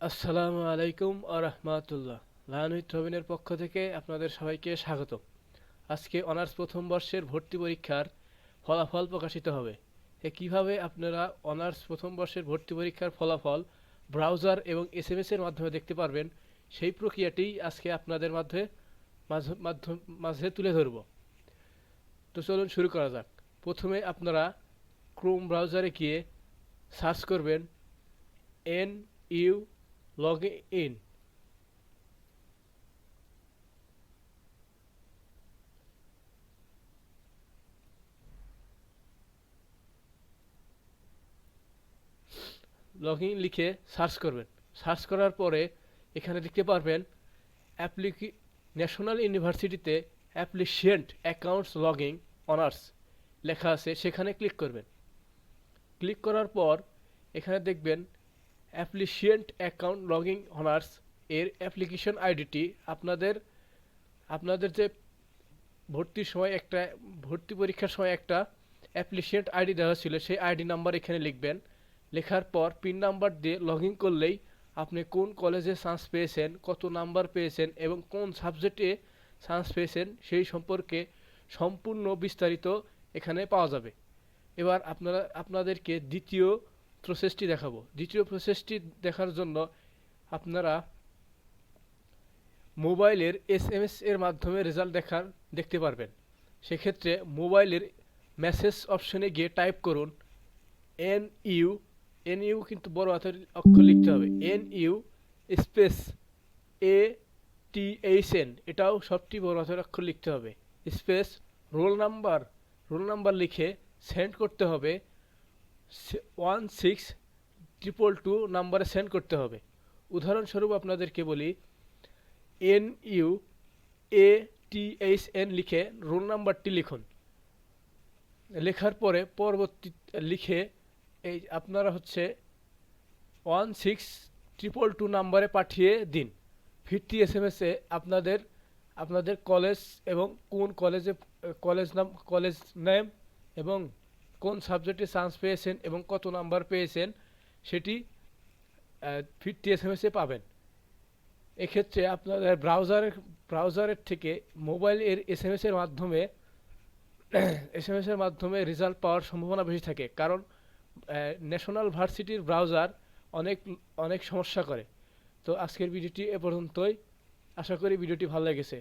আসসালামু আলাইকুম আ রহমাতুল্লাহ। লায়নহিত রবিনের পক্ষ থেকে আপনাদের সবাইকে স্বাগত আজকে অনার্স প্রথম বর্ষের ভর্তি পরীক্ষার ফলাফল প্রকাশিত হবে। এ কীভাবে আপনারা অনার্স প্রথম বর্ষের ভর্তি পরীক্ষার ফলাফল ব্রাউজার এবং এস এম এসের মাধ্যমে দেখতে পারবেন, সেই প্রক্রিয়াটি আজকে আপনাদের মাঝ- মাধ্যম মাঝে তুলে ধরব। তো চলুন শুরু করা যাক। প্রথমে আপনারা ক্রোম ব্রাউজারে গিয়ে সার্চ করবেন N U log in log in লিখে সার্চ করবেন। সার্চ করার পরে এখানে দেখতে পারবেন অ্যাপ্লিকি ন্যাশনাল ইউনিভার্সিটিতে অ্যাপ্লিসিয়েন্ট অ্যাকাউন্টস লগিং অনার্স লেখা আছে। সেখানে ক্লিক করবেন। ক্লিক করার পর এখানে দেখবেন অ্যাপ্লিসিয়েন্ট অ্যাকাউন্ট লগিং অনার্স এর অ্যাপ্লিকেশন আইডিটি আপনাদের আপনাদের যে ভর্তির সময় একটা, ভর্তি পরীক্ষার সময় একটা অ্যাপ্লিসিয়েন্ট আইডি দেওয়া ছিল, সেই আইডি নাম্বার এখানে লিখবেন। লেখার পর পিন নাম্বার দিয়ে লগ ইন করলেই আপনি কোন কলেজে চান্স পেয়েছেন, কত নাম্বার পেয়েছেন এবং কোন সাবজেক্টে চান্স পেয়েছেন সেই সম্পর্কে সম্পূর্ণ বিস্তারিত এখানে পাওয়া যাবে। এবার আপনারা, আপনাদেরকে দ্বিতীয় প্রসেসটি দেখাবো। দ্বিতীয় প্রসেসটি দেখার জন্য আপনারা মোবাইলের এস এম এস এর মাধ্যমে রেজাল্ট দেখার, দেখতে পারবেন। সেক্ষেত্রে মোবাইলের মেসেজ অপশনে গিয়ে টাইপ করুন এন ইউ এন ইউ কিন্তু বড় হাতের অক্ষর লিখতে হবে। N U space A T H N এটাও সবটি বড় হাতের অক্ষর লিখতে হবে। Space roll number roll number লিখে সেন্ড করতে হবে। ওয়ান সিক্স ট্রিপল টু নাম্বারে সেন্ড করতে হবে। উদাহরণস্বরূপ আপনাদেরকে বলি N U A T H N লিখে রোল নাম্বারটি লিখুন। লেখার পরে পরবর্তী লিখে এই আপনারা হচ্ছে ওয়ান সিক্স ট্রিপল টু নাম্বারে পাঠিয়ে দিন। ফিরতি এস এম এসে আপনাদের আপনাদের কলেজ এবং কোন কলেজে কলেজ নাম কলেজ নেম এবং কোন সাবজেক্টে চান্স পেয়েছেন এবং কত নাম্বার পেয়েছেন, সেটি ফিরতি এস এম এসে পাবেন। এক্ষেত্রে আপনাদের ব্রাউজারের ব্রাউজারের থেকে মোবাইলের এস এম এর মাধ্যমে এস এম এর মাধ্যমে রেজাল্ট পাওয়ার সম্ভাবনা বেশি থাকে। কারণ ন্যাশনাল ভার্সিটির ব্রাউজার অনেক অনেক সমস্যা করে। তো আজকের ভিডিওটি এ পর্যন্তই। আশা করি ভিডিওটি ভালো লেগেছে।